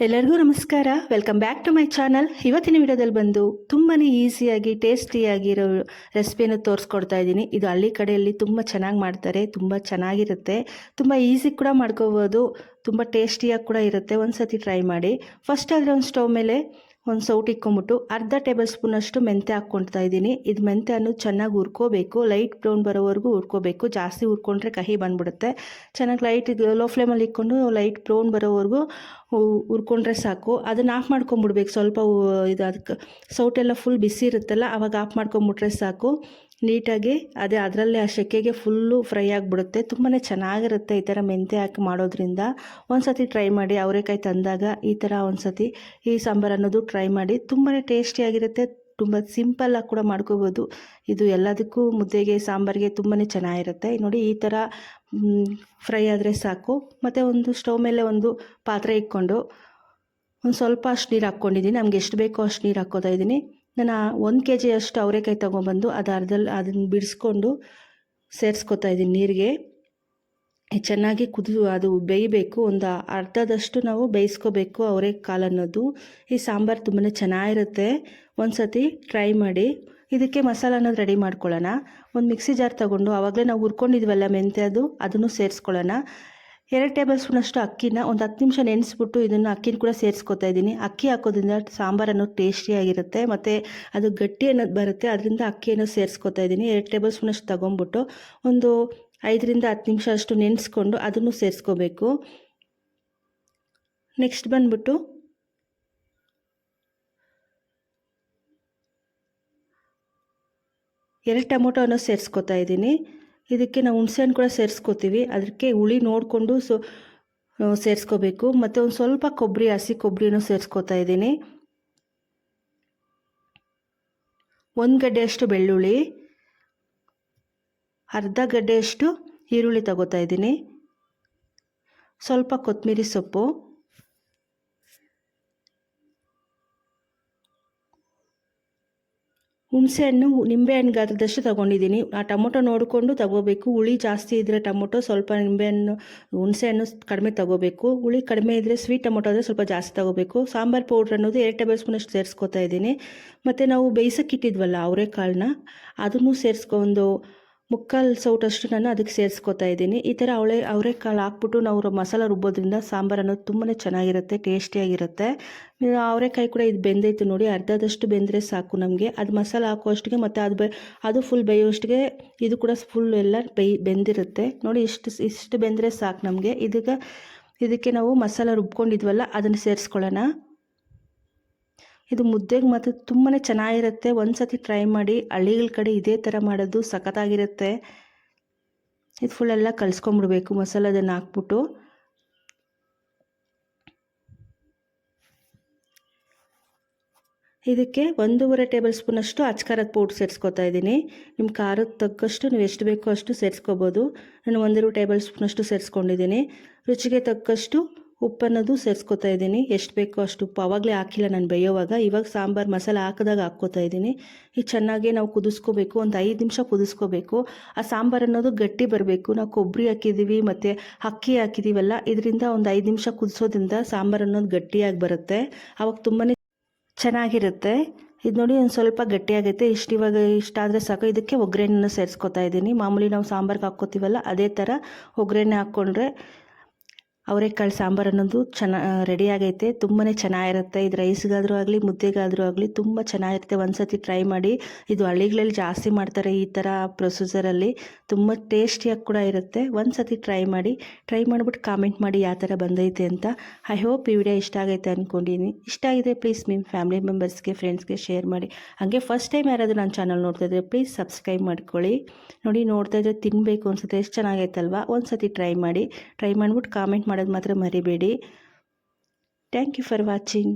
ಎಲ್ಲರಿಗೂ ನಮಸ್ಕಾರ. Welcome back to my channel ಇವತ್ತಿನ ವಿಡಿಯೋದಲ್ಲಿ ಬಂದು ತುಂಬಾ ಈಸಿಯಾಗಿ ಟೇಸ್ಟಿಯಾಗಿರೋ ರೆಸಿಪಿಯನ್ನು ತೋರಿಸ್ಕೊಡ್ತಾ ಇದ್ದೀನಿ. ಇದು ಹಳ್ಳಿ ಕಡೆಯಲ್ಲಿ ತುಂಬ ಚೆನ್ನಾಗಿ ಮಾಡ್ತಾರೆ, ತುಂಬ ಚೆನ್ನಾಗಿರುತ್ತೆ. ತುಂಬ ಈಸಿ ಕೂಡ ಮಾಡ್ಕೋಬೋದು, ತುಂಬ ಟೇಸ್ಟಿಯಾಗಿ ಕೂಡ ಇರುತ್ತೆ. ಒಂದು ಸತಿ ಟ್ರೈ ಮಾಡಿ. ಫಸ್ಟ್ ಆದರೆ ಒಂದು ಸ್ಟವ್ ಮೇಲೆ ಒಂದು ಸೌಟ್ ಇಕ್ಕೊಂಬಿಟ್ಟು ಅರ್ಧ ಟೇಬಲ್ ಸ್ಪೂನಷ್ಟು ಮೆಂತೆ ಹಾಕ್ಕೊಳ್ತಾ ಇದ್ದೀನಿ. ಇದು ಮೆಂತ್ಯ ಅನ್ನು ಚೆನ್ನಾಗಿ ಹುರ್ಕೋಬೇಕು ಲೈಟ್ ಬ್ರೌನ್ ಬರೋವರೆಗೂ ಹುರ್ಕೋಬೇಕು. ಜಾಸ್ತಿ ಹುರ್ಕೊಂಡ್ರೆ ಕಹಿ ಬಂದ್ಬಿಡುತ್ತೆ. ಚೆನ್ನಾಗಿ ಲೈಟ್ ಲೋ ಫ್ಲೇಮಲ್ಲಿ ಇಕ್ಕೊಂಡು ಲೈಟ್ ಬ್ರೌನ್ ಬರೋವರೆಗೂ ಹುರ್ಕೊಂಡ್ರೆ ಸಾಕು. ಅದನ್ನು ಆಫ್ ಮಾಡ್ಕೊಂಬಿಡ್ಬೇಕು. ಸ್ವಲ್ಪ ಇದು ಅದಕ್ಕೆ ಸೌಟೆಲ್ಲ ಫುಲ್ ಬಿಸಿ ಇರುತ್ತಲ್ಲ ಆವಾಗ ಆಫ್ ಮಾಡ್ಕೊಂಬಿಟ್ರೆ ಸಾಕು. ನೀಟಾಗಿ ಅದೇ ಅದರಲ್ಲೇ ಆ ಸೆಕೆಗೆ ಫುಲ್ಲು ಫ್ರೈ ಆಗಿಬಿಡುತ್ತೆ. ತುಂಬಾ ಚೆನ್ನಾಗಿರುತ್ತೆ ಈ ಥರ ಮೆಂತೆ ಹಾಕಿ ಮಾಡೋದ್ರಿಂದ. ಒಂದು ಸತಿ ಟ್ರೈ ಮಾಡಿ, ಅವರೆಕಾಯಿ ತಂದಾಗ ಈ ಥರ ಒಂದು ಸತಿ ಈ ಸಾಂಬಾರು ಅನ್ನೋದು ಟ್ರೈ ಮಾಡಿ ತುಂಬಾ ಟೇಸ್ಟಿಯಾಗಿರುತ್ತೆ ತುಂಬ ಸಿಂಪಲ್ಲಾಗಿ ಕೂಡ ಮಾಡ್ಕೋಬೋದು. ಇದು ಎಲ್ಲದಕ್ಕೂ ಮುದ್ದೆಗೆ, ಸಾಂಬಾರಿಗೆ ತುಂಬಾ ಚೆನ್ನಾಗಿರುತ್ತೆ. ನೋಡಿ ಈ ಥರ ಫ್ರೈ ಆದರೆ ಸಾಕು. ಮತ್ತು ಒಂದು ಸ್ಟವ್ ಮೇಲೆ ಒಂದು ಪಾತ್ರೆ ಇಟ್ಕೊಂಡು ಒಂದು ಸ್ವಲ್ಪ ಅಷ್ಟು ನೀರು ಹಾಕ್ಕೊಂಡಿದ್ದೀನಿ. ನಮ್ಗೆ ಎಷ್ಟು ಬೇಕೋ ಅಷ್ಟು ನೀರು ಹಾಕೋತಾ ಇದ್ದೀನಿ. ನಾನು ಒಂದು ಕೆ ಜಿಯಷ್ಟು ಅವರೆಕಾಯಿ ತೊಗೊಂಬಂದು ಅದು ಅರ್ಧಲ್ಲಿ ಅದನ್ನು ಬಿಡಿಸ್ಕೊಂಡು ಸೇರಿಸ್ಕೊತಾ ಇದ್ದೀನಿ ನೀರಿಗೆ. ಚೆನ್ನಾಗಿ ಕುದಿ ಅದು ಬೇಯಬೇಕು. ಒಂದು ಅರ್ಧದಷ್ಟು ನಾವು ಬೇಯಿಸ್ಕೋಬೇಕು ಅವರೆಕಾಳು ಅನ್ನೋದು ಈ ಸಾಂಬಾರು ತುಂಬಾ ಚೆನ್ನಾಗಿರುತ್ತೆ. ಒಂದು ಸತಿ ಟ್ರೈ ಮಾಡಿ. ಇದಕ್ಕೆ ಮಸಾಲ ಅನ್ನೋದು ರೆಡಿ ಮಾಡ್ಕೊಳ್ಳೋಣ. ಒಂದು ಮಿಕ್ಸಿ ಜಾರ್ ತಗೊಂಡು ಆವಾಗಲೇ ನಾವು ಹುರ್ಕೊಂಡಿದ್ವಲ್ಲ ಮೆಂತ್ಯದು, ಅದನ್ನು ಸೇರಿಸ್ಕೊಳ್ಳೋಣ. ಎರಡು ಟೇಬಲ್ ಸ್ಪೂನಷ್ಟು ಅಕ್ಕಿನ ಒಂದು ಹತ್ತು ನಿಮಿಷ ನೆನೆಸ್ಬಿಟ್ಟು ಇದನ್ನು ಅಕ್ಕಿನ ಕೂಡ ಸೇರಿಸ್ಕೊತಾ ಇದ್ದೀನಿ. ಅಕ್ಕಿ ಹಾಕೋದ್ರಿಂದ ಸಾಂಬಾರು ಅನ್ನೋದು ಟೇಸ್ಟಿಯಾಗಿರುತ್ತೆ ಮತ್ತು ಅದು ಗಟ್ಟಿ ಅನ್ನೋದು ಬರುತ್ತೆ. ಅದರಿಂದ ಅಕ್ಕಿಯನ್ನು ಸೇರಿಸ್ಕೊತಾ ಇದ್ದೀನಿ. ಎರಡು ಟೇಬಲ್ ಸ್ಪೂನಷ್ಟು ತೊಗೊಂಬಿಟ್ಟು ಒಂದು ಐದರಿಂದ ಹತ್ತು ನಿಮಿಷ ಅಷ್ಟು ನೆನೆಸ್ಕೊಂಡು ಅದನ್ನು ಸೇರಿಸ್ಕೋಬೇಕು. ನೆಕ್ಸ್ಟ್ ಬಂದ್ಬಿಟ್ಟು ಎರಡು ಟೊಮೊಟೊನ ಸೇರಿಸ್ಕೊತಾ ಇದ್ದೀನಿ. ಇದಕ್ಕೆ ನಾವು ಹುಣಸೆಹಣ್ಣು ಕೂಡ ಸೇರಿಸ್ಕೋತೀವಿ. ಅದಕ್ಕೆ ಹುಳಿ ನೋಡಿಕೊಂಡು ಸೊ ಸೇರಿಸ್ಕೋಬೇಕು. ಮತ್ತು ಒಂದು ಸ್ವಲ್ಪ ಕೊಬ್ಬರಿ, ಹಸಿ ಕೊಬ್ಬರಿನೂ ಸೇರಿಸ್ಕೋತಾ ಇದ್ದೀನಿ. ಒಂದು ಗಡ್ಡೆಯಷ್ಟು ಬೆಳ್ಳುಳ್ಳಿ. ಅರ್ಧ ಗಡ್ಡೆಯಷ್ಟು ಈರುಳ್ಳಿ ತಗೋತಾ ಇದ್ದೀನಿ. ಸ್ವಲ್ಪ ಕೊತ್ತಂಬರಿ ಸೊಪ್ಪು. ಹುಣಸೆಹಣ್ಣು ನಿಂಬೆಹಣ್ಣು ಗಾತ್ರದಷ್ಟು ತೊಗೊಂಡಿದ್ದೀನಿ. ಆ ಟೊಮೊಟೊ ನೋಡಿಕೊಂಡು ತಗೋಬೇಕು. ಹುಳಿ ಜಾಸ್ತಿ ಇದ್ದರೆ ಟೊಮೊಟೊ, ಸ್ವಲ್ಪ ನಿಂಬೆಹಣ್ಣು, ಹುಣಸೆಹಣ್ಣು ಕಡಿಮೆ ತಗೋಬೇಕು. ಹುಳಿ ಕಡಿಮೆ ಇದ್ದರೆ ಸ್ವೀಟ್ ಟೊಮೊಟೊ ಆದರೆ ಸ್ವಲ್ಪ ಜಾಸ್ತಿ ತಗೋಬೇಕು. ಸಾಂಬಾರು ಪೌಡ್ರ್ ಅನ್ನೋದು ಎರಡು ಟೇಬಲ್ ಸ್ಪೂನಷ್ಟು ಸೇರಿಸ್ಕೊತಾ ಇದ್ದೀನಿ. ಮತ್ತು ನಾವು ಬೇಯಿಸೋಕ್ಕಿಟ್ಟಿದ್ವಲ್ಲ ಅವರೆಕಾಳನ್ನ, ಅದನ್ನು ಸೇರಿಸ್ಕೊಂಡು ಮುಕ್ಕಾಲು ಸೌಟಷ್ಟು ನಾನು ಅದಕ್ಕೆ ಸೇರಿಸ್ಕೊತಾ ಇದ್ದೀನಿ. ಈ ಥರ ಅವಳೆ ಅವರೆಕಾಳು ಹಾಕ್ಬಿಟ್ಟು ನಾವು ಮಸಾಲ ರುಬ್ಬೋದ್ರಿಂದ ಸಾಂಬಾರು ಅನ್ನೋದು ತುಂಬಾ ಚೆನ್ನಾಗಿರುತ್ತೆ ಟೇಸ್ಟಿಯಾಗಿರುತ್ತೆ ಅವರೆಕಾಯಿ ಕೂಡ ಇದು ಬೆಂದೈತು ನೋಡಿ, ಅರ್ಧದಷ್ಟು ಬೆಂದರೆ ಸಾಕು ನಮಗೆ. ಅದು ಮಸಾಲ ಹಾಕೋಷ್ಟಿಗೆ ಮತ್ತು ಅದು ಬೆ, ಅದು ಫುಲ್ ಬೇಯೋಷ್ಟಿಗೆ ಇದು ಕೂಡ ಫುಲ್ ಎಲ್ಲ ಬೇಯ್ ಬೆಂದಿರುತ್ತೆ. ನೋಡಿ ಇಷ್ಟು ಇಷ್ಟು ಬೆಂದರೆ ಸಾಕು ನಮಗೆ. ಇದಕ್ಕೆ ಇದಕ್ಕೆ ನಾವು ಮಸಾಲ ರುಬ್ಕೊಂಡಿದ್ವಲ್ಲ, ಅದನ್ನು ಸೇರಿಸ್ಕೊಳ್ಳೋಣ. ಇದು ಮುದ್ದೆಗೆ ಮಾತ್ರ ತುಂಬಾ ಚೆನ್ನಾಗಿರುತ್ತೆ. ಒಂದು ಸತಿ ಟ್ರೈ ಮಾಡಿ ಹಳ್ಳಿಗಳ ಕಡೆ ಇದೇ ಥರ ಮಾಡೋದು ಸಖತ್ತಾಗಿರುತ್ತೆ. ಇದು ಫುಲ್ಲೆಲ್ಲ ಕಲಿಸ್ಕೊಂಬಿಡ್ಬೇಕು ಮಸಾಲದನ್ನು ಹಾಕ್ಬಿಟ್ಟು. ಇದಕ್ಕೆ ಒಂದೂವರೆ ಟೇಬಲ್ ಸ್ಪೂನಷ್ಟು ಅಚ್ಕಾರದ ಪೌಡ್ರ್ ಸೇರಿಸ್ಕೊತಾ ಇದ್ದೀನಿ. ನಿಮ್ಮ ಖಾರದ ತಕ್ಕಷ್ಟು ನೀವು ಎಷ್ಟು ಬೇಕೋ ಅಷ್ಟು ಸೇರಿಸ್ಕೋಬೋದು. ನಾನು ಒಂದೆರಡು ಟೇಬಲ್ ಸ್ಪೂನಷ್ಟು ಸೇರಿಸ್ಕೊಂಡಿದ್ದೀನಿ. ರುಚಿಗೆ ತಕ್ಕಷ್ಟು ಉಪ್ಪನ್ನೋದು ಸೇರಿಸ್ಕೊತಾ ಇದ್ದೀನಿ. ಎಷ್ಟು ಬೇಕೋ ಅಷ್ಟು ಉಪ್ಪು. ಆವಾಗಲೇ ಹಾಕಿಲ್ಲ ನಾನು ಬೇಯೋವಾಗ. ಇವಾಗ ಸಾಂಬಾರು ಮಸಾಲೆ ಹಾಕಿದಾಗ ಹಾಕ್ಕೋತಾ ಇದ್ದೀನಿ. ಇದು ಚೆನ್ನಾಗಿ ನಾವು ಕುದಿಸ್ಕೋಬೇಕು. ಒಂದು ಐದು ನಿಮಿಷ ಕುದಿಸ್ಕೋಬೇಕು. ಆ ಸಾಂಬಾರು ಅನ್ನೋದು ಗಟ್ಟಿ ಬರಬೇಕು. ನಾವು ಕೊಬ್ಬರಿ ಹಾಕಿದ್ದೀವಿ ಮತ್ತು ಅಕ್ಕಿ ಹಾಕಿದ್ದೀವಲ್ಲ, ಇದರಿಂದ ಒಂದು ಐದು ನಿಮಿಷ ಕುದಿಸೋದ್ರಿಂದ ಸಾಂಬಾರು ಅನ್ನೋದು ಗಟ್ಟಿಯಾಗಿ ಬರುತ್ತೆ. ಆವಾಗ ತುಂಬಾ ಚೆನ್ನಾಗಿರುತ್ತೆ. ಇದು ನೋಡಿ ಒಂದು ಸ್ವಲ್ಪ ಗಟ್ಟಿಯಾಗೈತೆ. ಇಷ್ಟು ಇವಾಗ ಇಷ್ಟ ಆದರೆ ಸಾಕು. ಇದಕ್ಕೆ ಒಗ್ಗರಣೆನ ಸೇರಿಸ್ಕೊತಾ ಇದ್ದೀನಿ. ಮಾಮೂಲಿ ನಾವು ಸಾಂಬಾರ್ಗೆ ಹಾಕ್ಕೋತೀವಲ್ಲ, ಅದೇ ಥರ ಒಗ್ಗರಣೆ ಹಾಕ್ಕೊಂಡ್ರೆ ಅವರೆಕಾಳು ಸಾಂಬಾರು ಅನ್ನೋದು ಚೆನ್ನ ರೆಡಿ ಆಗೈತೆ. ತುಂಬಾ ಚೆನ್ನಾಗಿರುತ್ತೆ. ಇದು ರೈಸ್ಗಾದರೂ ಆಗಲಿ, ಮುದ್ದೆಗಾದರೂ ಆಗಲಿ ತುಂಬ ಚೆನ್ನಾಗಿರುತ್ತೆ. ಒಂದು ಸತಿ ಟ್ರೈ ಮಾಡಿ, ಇದು ಹಳ್ಳಿಗಳಲ್ಲಿ ಜಾಸ್ತಿ ಮಾಡ್ತಾರೆ ಈ ಥರ ಪ್ರೊಸೀಜರಲ್ಲಿ ತುಂಬ ಟೇಸ್ಟಿಯಾಗಿ ಕೂಡ ಇರುತ್ತೆ. ಒಂದು ಸತಿ ಟ್ರೈ ಮಾಡಿ ಟ್ರೈ ಮಾಡಿಬಿಟ್ಟು ಕಾಮೆಂಟ್ ಮಾಡಿ ಯಾವ ಥರ ಬಂದೈತೆ ಅಂತ. ಐ ಹೋಪ್ ಈ ವಿಡಿಯೋ ಇಷ್ಟ ಆಗೈತೆ ಅಂದ್ಕೊಂಡಿನಿ ಇಷ್ಟ ಆಗಿದೆ ಪ್ಲೀಸ್ ನಿಮ್ಮ ಫ್ಯಾಮಿಲಿ ಮೆಂಬರ್ಸ್ಗೆ ಫ್ರೆಂಡ್ಸ್ಗೆ ಶೇರ್ ಮಾಡಿ. ಹಾಗೆ ಫಸ್ಟ್ ಟೈಮ್ ಯಾರಾದರೂ ನನ್ನ ಚಾನಲ್ ನೋಡ್ತಾ ಇದ್ದರೆ ಪ್ಲೀಸ್ ಸಬ್ಸ್ಕ್ರೈಬ್ ಮಾಡ್ಕೊಳ್ಳಿ. ನೋಡಿ ನೋಡ್ತಾ ಇದ್ದರೆ ತಿನ್ನಬೇಕು ಅನ್ಸುತ್ತೆ. ಎಷ್ಟು ಚೆನ್ನಾಗೈತಲ್ವಾ? ಒಂದು ಸತಿ ಟ್ರೈ ಮಾಡಿ ಟ್ರೈ ಮಾಡಿಬಿಟ್ಟು ಕಾಮೆಂಟ್ ಮಾಡೋದು ಮಾತ್ರ ಮರಿಬೇಡಿ. Thank you for watching